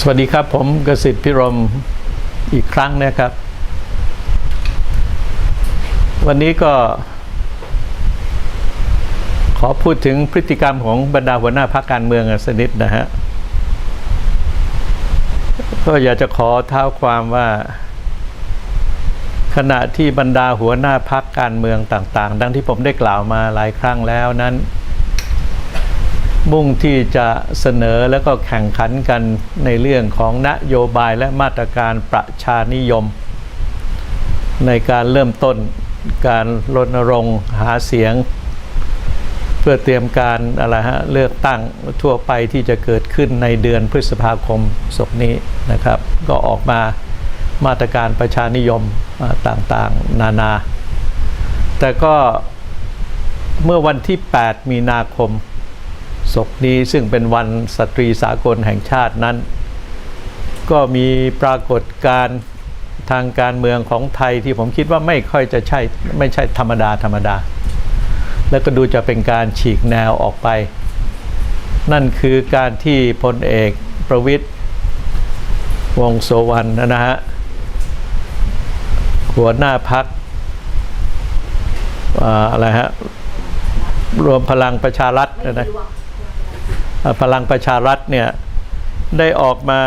สวัสดีครับ ผมกสิทธิ์พิรมอีกครั้งนะครับ วันนี้ก็ ขอพูดถึงพฤติกรรมของบรรดาหัวหน้าพรรคการเมืองสนิดนะฮะ ก็อยากจะขอเท้าความว่า ขณะที่บรรดาหัวหน้าพรรคการเมืองต่าง ๆ ดังที่ผมได้กล่าวมาหลายครั้งแล้วนั้น มุ่งที่จะเสนอแล้วก็แข่งขันกันในเรื่องของนโยบายและมาตรการประชานิยม ในการเริ่มต้นการรณรงค์หาเสียง เพื่อเตรียมการอะไรฮะเลือกตั้งทั่วไปที่จะเกิดขึ้นในเดือนพฤษภาคมศกนี้นะครับ ก็ออกมามาตรการประชานิยมต่างๆ นานา แต่ก็เมื่อวันที่ 8 มีนาคม ศกนี้ซึ่งเป็นวันสตรีสากลแห่งชาตินั้น ก็มีปรากฏการณ์ทางการเมืองของไทยที่ผมคิดว่าไม่ค่อยจะใช่ไม่ใช่ธรรมดาธรรมดา แล้วก็ดูจะเป็นการฉีกแนวออกไป นั่นคือการที่พลเอกประวิตย์วงโสวรรณนะฮะหัวหน้าพักอะไรฮะรวมพลังประชารัฐนะ พลังประชารัฐเนี่ยได้ออกมา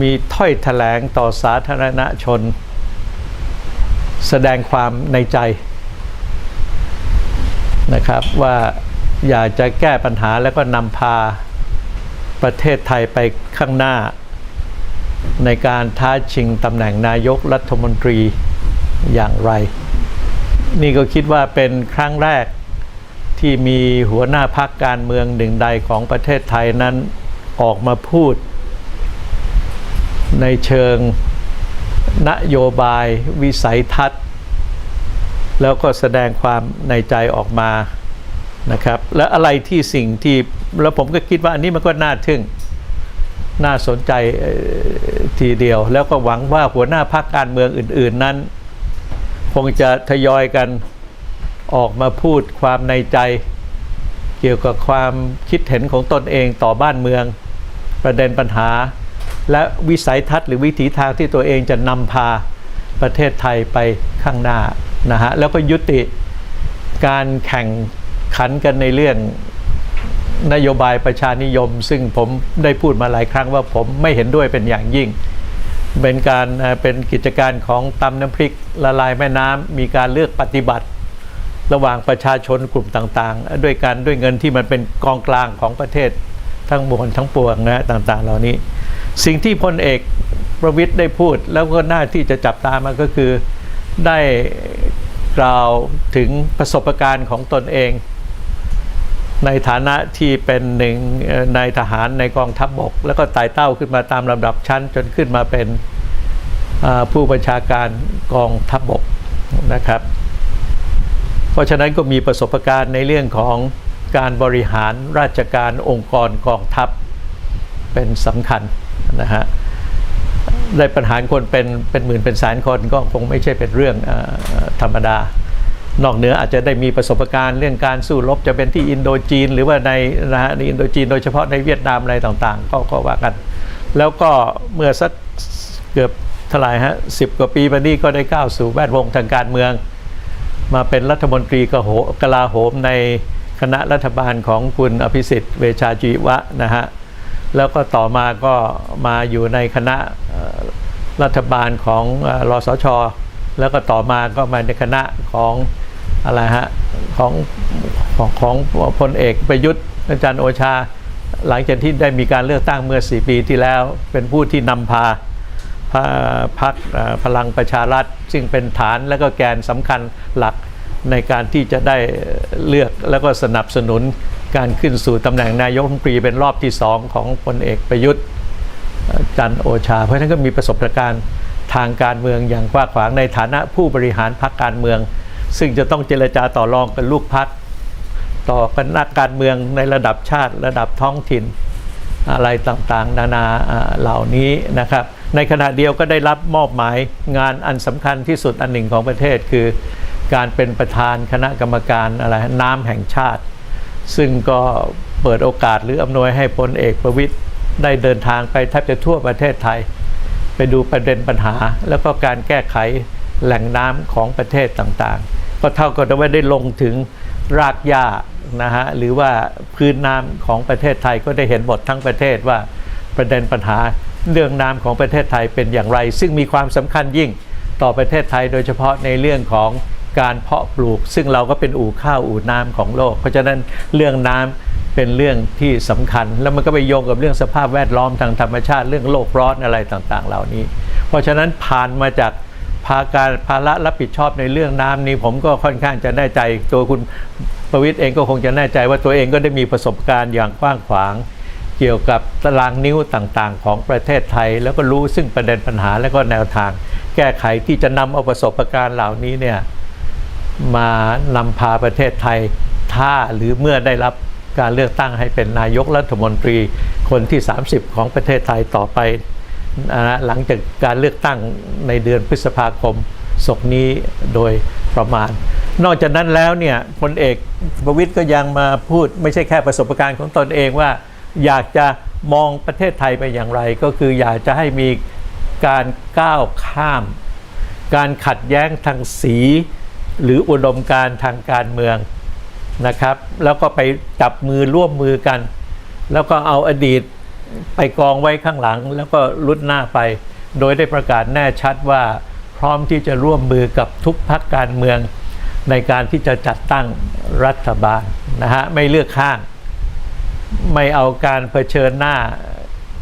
มีถ้อยแถลงต่อสาธารณชน แสดงความในใจนะครับว่าอยากจะแก้ปัญหาแล้วก็นำพาประเทศไทยไปข้างหน้า ในการท้าชิงตำแหน่งนายกรัฐมนตรีอย่างไร นี่ก็คิดว่าเป็นครั้งแรก ที่มีหัวหน้าพักการเมืองหนึ่งใดของประเทศไทยนั้นออกมาพูด ในเชิงนโยบายวิสัยทัศน์ แล้วก็แสดงความในใจออกมานะครับ และอะไรที่สิ่งที่แล้วผมก็คิดว่าอันนี้มันก็น่าทึ่งน่าสนใจทีเดียว แล้วก็หวังว่าหัวหน้าพักการเมืองอื่น ๆนั้น คงจะทยอยกัน ออกมาพูดความในใจ เกี่ยวกับความคิดเห็นของตนเองต่อบ้านเมือง ประเด็นปัญหา และวิสัยทัศน์หรือวิถีทางที่ตัวเองจะนำพาประเทศไทยไปข้างหน้านะฮะแล้วก็ยุติการแข่งขันกันในเรื่องนโยบายประชานิยม ซึ่งผมได้พูดมาหลายครั้งว่าผมไม่เห็นด้วยเป็นอย่างยิ่ง เป็นการเอ่อเป็นกิจการของตำน้ำพริกละลายแม่น้ำมีการเลือกปฏิบัติ ระหว่างประชาชนกลุ่มต่างๆ ด้วยกันด้วยเงินที่มันเป็นกองกลางของประเทศทั้งมวลทั้งปวงนะต่างๆ เหล่านี้ สิ่งที่พลเอกประวิตยได้พูด แล้วก็น่าที่จะจับตามาก็คือได้กล่าวถึงประสบการณ์ของตนเอง ในฐานะที่เป็นหนึ่งนายทหารในกองทัพบบก แล้วก็ไต่เต้าขึ้นมาตามลำดับชั้น จนขึ้นมาเป็นผู้บัญชาการกองทัพบบกนะครับ ราะฉะนั้นก็มีประสบการณ์ในเรื่องของการบริหารราชการองค์กรกองทัพเป็นสำคัญนะฮะได้ปัญหาคนเป็นเป็นหมื่นเป็นแสนคนก็คงไม่ใช่เป็นเรื่องอธรรมดา นอกเหนืออาจจะได้มีประสบการณ์เรื่องการสู้รบจะเป็นที่อินโดจีน หรือว่าในนะฮะในอินโดจีนโดยเฉพาะในเวียดนามอะไรต่างๆ ก็ก็ว่ากัน แล้วก็เมื่อสักเกือบเท่าไหร่ฮะสิบกว่าปีมานี้ก็ได้ก้าวสู่แวดวงทางการเมือง มาเป็นรัฐมนตรีกโหกลาโหมในคณะรัฐบาลของคุณอภิสิทธิ์เวชาชีวะนะฮะแล้วก็ต่อมาก็มาอยู่ในคณะรัฐบาลของเอ่อรสช แล้วก็ต่อมาก็มาในคณะของอะไรฮะของของของพลเอกประยุทธ์อาจารย์โอชา หลังจากที่ได้มีการเลือกตั้งเมื่อ 4 ปีที่แล้ว เป็นผู้ที่นำพาพรรคพลังประชารัฐ ซึ่งเป็นฐานและก็แกนสำคัญหลัก ในการที่จะได้เลือกแล้วก็สนับสนุนการขึ้นสู่ตำแหน่งนายกรัฐมนตรีเป็นรอบที่สองของพลเอกประยุทธ์จันโอชา เพราะฉะนั้นก็มีประสบการณ์ทางการเมืองอย่างกว้างขวางในฐานะผู้บริหารพรรคการเมือง ซึ่งจะต้องเจรจาต่อรองกับลูกพรรคต่อกันนักการเมืองในระดับชาติระดับท้องถิ่นอะไรต่างๆ นานาอ่าเหล่านี้นะครับ ในขณะเดียวก็ได้รับมอบหมายงานอันสำคัญที่สุดอันหนึ่งของประเทศคือ การเป็นประธานคณะกรรมการอะไรน้ำแห่งชาติ ซึ่งก็เปิดโอกาสหรืออำนวยให้พลเอกประวิตยได้เดินทางไปแทบจะทั่วประเทศไทย ไปดูประเด็นปัญหา แล้วก็การแก้ไขแหล่งน้ำของประเทศต่างๆ ก็เท่ากับว่าได้ลงถึงรากหญ้านะฮะหรือว่าพื้นน้ำของประเทศไทยก็ได้เห็นหมดทั้งประเทศว่าประเด็นปัญหาเรื่องน้ำของประเทศไทยเป็นอย่างไร ซึ่งมีความสำคัญยิ่งต่อประเทศไทยโดยเฉพาะในเรื่องของ การเพาะปลูก ซึ่งเราก็เป็นอู่ข้าวอู่น้ำของโลก เพราะฉะนั้นเรื่องน้ำเป็นเรื่องที่สำคัญ แล้วมันก็ไปโยงกับเรื่องสภาพแวดล้อมทางธรรมชาติเรื่องโลกร้อนอะไรต่างๆ เหล่านี้ เพราะฉะนั้นผ่านมาจากภาการภาระรับผิดชอบในเรื่องน้ำนี้ผมก็ค่อนข้างจะแน่ใจ ตัวคุณประวิตยเองก็คงจะแน่ใจว่าตัวเองก็ได้มีประสบการณ์อย่างกว้างขวาง เกี่ยวกับตารางนิ้วต่างๆ ของประเทศไทย แล้วก็รู้ซึ่งประเด็นปัญหาและก็แนวทาง แก้ไขที่จะนำเอาประสบการณ์เหล่านี้เนี่ย มานำพาประเทศไทย ถ้าหรือเมื่อได้รับการเลือกตั้งให้เป็นนายกรัฐมนตรีคนที่ 30 ของประเทศไทยต่อไปนะหลังจากการเลือกตั้งในเดือนพฤษภาคมศกนี้โดยประมาณ นอกจากนั้นแล้วเนี่ยพลเอกประวิตยก็ยังมาพูดไม่ใช่แค่ประสบการณ์ของตนเองว่า อยากจะมองประเทศไทยไปอย่างไร ก็คืออยากจะให้มีการก้าวข้าม การขัดแย้งทางสี หรืออุดมการทางการเมืองนะครับ แล้วก็ไปจับมือร่วมมือกัน แล้วก็เอาอดีตไปกองไว้ข้างหลัง แล้วก็ลุดหน้าไป โดยได้ประกาศแน่ชัดว่าพร้อมที่จะร่วมมือกับทุกพรรคการเมืองในการที่จะจัดตั้งรัฐบาลนะฮะไม่เลือกข้าง ไม่เอาการเผชิญหน้า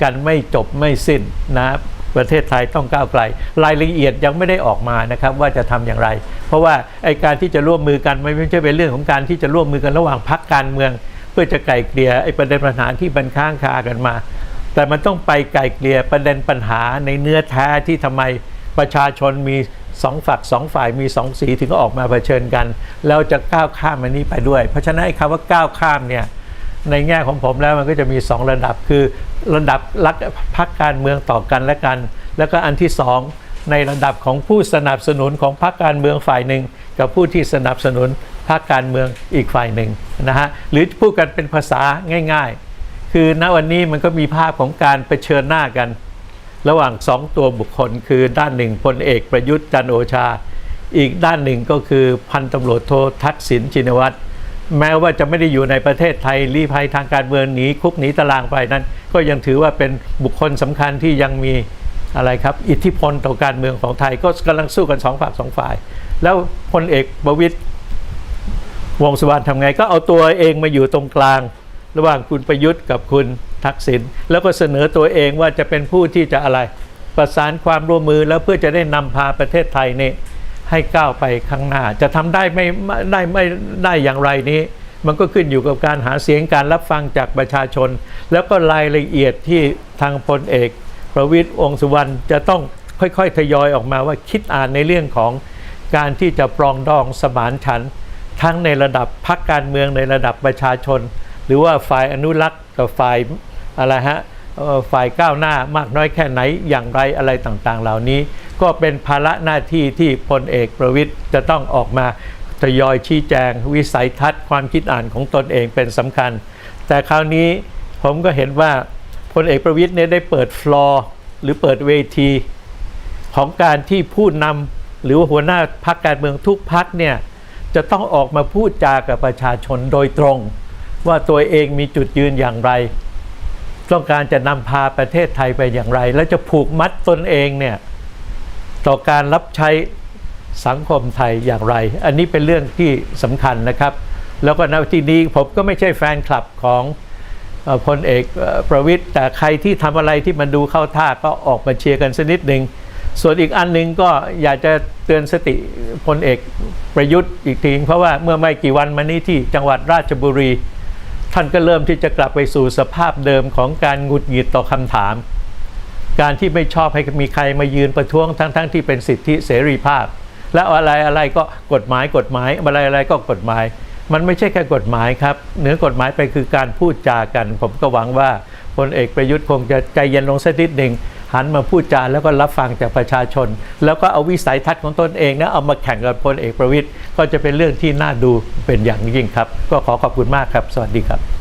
กันไม่จบไม่สิ้นนะครับ ประเทศไทยต้องก้าวไกล รายละเอียดยังไม่ได้ออกมานะครับว่าจะทำอย่างไร เพราะว่าไอการที่จะร่วมมือกันไม่ใช่เป็นเรื่องของการที่จะร่วมมือกันระหว่างพรรคการเมือง เพื่อจะไกล่เกลี่ยไอประเด็นปัญหาที่บันค้างคากันมา แต่มันต้องไปไกล่เกลี่ยประเด็นปัญหาในเนื้อแท้ที่ทำไมประชาชนมีสองฝักสองฝ่ายมีสองสีถึงออกมาเผชิญกัน แล้วจะก้าวข้ามอันนี้ไปด้วย เพราะฉะนั้นไอ้คำว่าก้าวข้ามเนี่ย ในแง่ของผมแล้วมันก็จะมี 2 ระดับคือระดับรักพักการเมืองต่อกันและกัน แล้วก็อันที่ 2 ในระดับของผู้สนับสนุนของพรรคการเมืองฝ่ายหนึ่ง กับผู้ที่สนับสนุนพรรคการเมืองอีกฝ่ายหนึ่งนะฮะหรือพูดกันเป็นภาษาง่าย ๆ คือณวันนี้มันก็มีภาพของการเผชิญหน้ากัน ระหว่างสองตัวบุคคล คือด้านหนึ่งพลเอกประยุทธ์จันโอชา อีกด้านหนึ่งก็คือพันตำรวจโททักษิณชินวัตร แม้ว่าจะไม่ได้อยู่ในประเทศไทยรีภัยทางการเมืองหนีคุกหนีตารางไปนั้น ก็ยังถือว่าเป็นบุคคลสำคัญที่ยังมีอะไรครับ อิทธิพลต่อการเมืองของไทยก็กำลังสู้กันสองฝ่ายสองฝ่าย แล้วพลเอกประวิตยวงสุวรรณทำไงก็เอาตัวเองมาอยู่ตรงกลาง ระหว่างคุณประยุทธ์กับคุณทักษิณแล้วก็เสนอตัวเองว่าจะเป็นผู้ที่จะอะไรประสานความร่วมมือแล้วเพื่อจะได้นำพาประเทศไทยเนี่ย ให้ก้าวไปข้างหน้า จะทำได้ไม่ได้ไม่ได้อย่างไรนี้ มันก็ขึ้นอยู่กับการหาเสียงการรับฟังจากประชาชน แล้วก็รายละเอียดที่ทางพลเอก ประวิตยวงษ์สุวรรณจะต้องค่อยๆ ทยอยออกมาว่าคิดอ่านในเรื่องของการที่จะปรองดองสมานฉันท์ทั้งในระดับพรรคการเมืองในระดับประชาชน หรือว่าฝ่ายอนุรักษ์กับฝ่ายอะไรฮะ ฝ่ายก้าวหน้ามากน้อยแค่ไหนอย่างไรอะไรต่างๆ เหล่านี้ ก็เป็นภาระหน้าที่ที่พลเอกประวิตยจะต้องออกมาทยอยชี้แจง วิสัยทัศน์ความคิดอ่านของตนเองเป็นสำคัญ แต่คราวนี้ผมก็เห็นว่าพลเอกประวิตยเนี่ยได้เปิดฟลอร์หรือเปิดเวทีของการที่ผู้นำหรือว่าหัวหน้าพรรคการเมืองทุกพรรคเนี่ยจะต้องออกมาพูดจากับประชาชนโดยตรง ว่าตัวเองมีจุดยืนอย่างไร ต้องการจะนำพาประเทศไทยไปอย่างไร และจะผูกมัดตนเองเนี่ยต่อการรับใช้สังคมไทยอย่างไร อันนี้เป็นเรื่องที่สำคัญนะครับ แล้วก็ณที่นี้ผมก็ไม่ใช่แฟนคลับของพลเอกประวิตยแต่ใครที่ทำอะไรที่มันดูเข้าท่าก็ออกมาเชียร์กันสักนิดหนึ่งส่วนอีกอันหนึ่งก็อยากจะเตือนสติพลเอกประยุทธ์อีกทีเพราะว่าเมื่อไม่กี่วันมานี้ที่จังหวัดราชบุรี ท่านก็เริ่มที่จะกลับไปสู่สภาพเดิมของการหงุดหงิดต่อคำถาม การที่ไม่ชอบให้มีใครมายืนประท้วงทั้งๆทที่เป็นสิทธิเสรีภาพ และอะไรอะไรก็กฎหมายกฎหมายอะไรอะไรก็กฎหมาย มันไม่ใช่แค่กฎหมายครับเหนือกฎหมายไปคือการพูดจากัน ผมก็หวังว่าพลเอกประยุทธ์คงจะใจเย็นลงสักนิดหนึ่ง หันมาพูดจาแล้วก็รับฟังจากประชาชน แล้วก็เอาวิสัยทัศน์ของตนเองนะเอามาแข่งกับพลเอกประวิทย์ก็จะเป็นเรื่องที่น่าดูเป็นอย่างยิ่งครับ ก็ขอขอบคุณมากครับ สวัสดีครับ